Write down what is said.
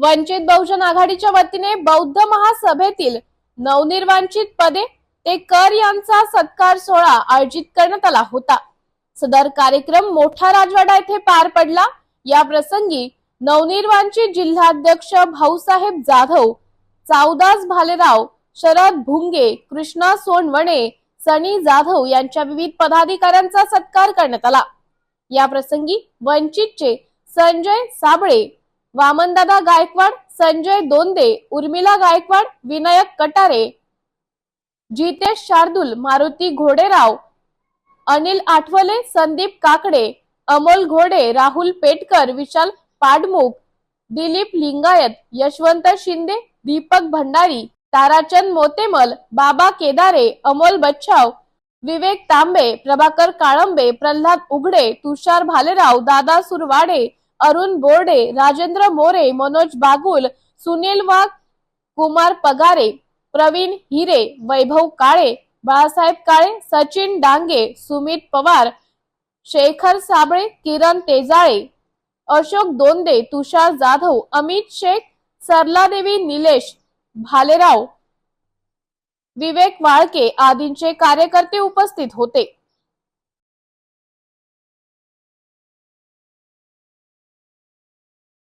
वंचित बहुजन आघाडीच्या वतीने बौद्ध महासभेतील नवनिर्वाचित पदे ते कर यांचा सत्कार सोहळा आयोजित करण्यात आला होता. सदर कार्यक्रम मोठा राजवाडा येथे पार पडला. या प्रसंगी नवनिर्वाचित जिल्हाध्यक्ष भाऊसाहेब जाधव चावदास भालेराव शरद भुंगे कृष्णा सोनवणे सनी जाधव यांच्या विविध पदाधिकाऱ्यांचा सत्कार करण्यात आला. या प्रसंगी वंचितचे संजय साबळे वामनदादा गायकवाड संजय दोंदे उर्मिला गायकवाड विनायक कटारे जितेश शार्दूल मारुती घोडेराव अनिल आठवले संदीप काकडे अमोल घोडे राहुल पेटकर विशाल पाडमुख दिलीप लिंगायत यशवंत शिंदे दीपक भंडारी ताराचंद मोतेमल बाबा केदारे अमोल बच्छाव विवेक तांबे प्रभाकर काळंबे प्रल्हाद उघडे तुषार भालेराव दादा सुरवाडे अरुण बोर्डे राजेंद्र मोरे मनोज बागुल सुनील वाघ कुमार पगारे प्रवीण हिरे वैभव काळे बाळासाहेब काळे सचिन डांगे सुमित पवार शेखर साबळे किरण तेजाळे अशोक दोंदे तुषार जाधव अमित शेख सरलादेवी निलेश भालेराव विवेक वाळके आदींचे कार्यकर्ते उपस्थित होते.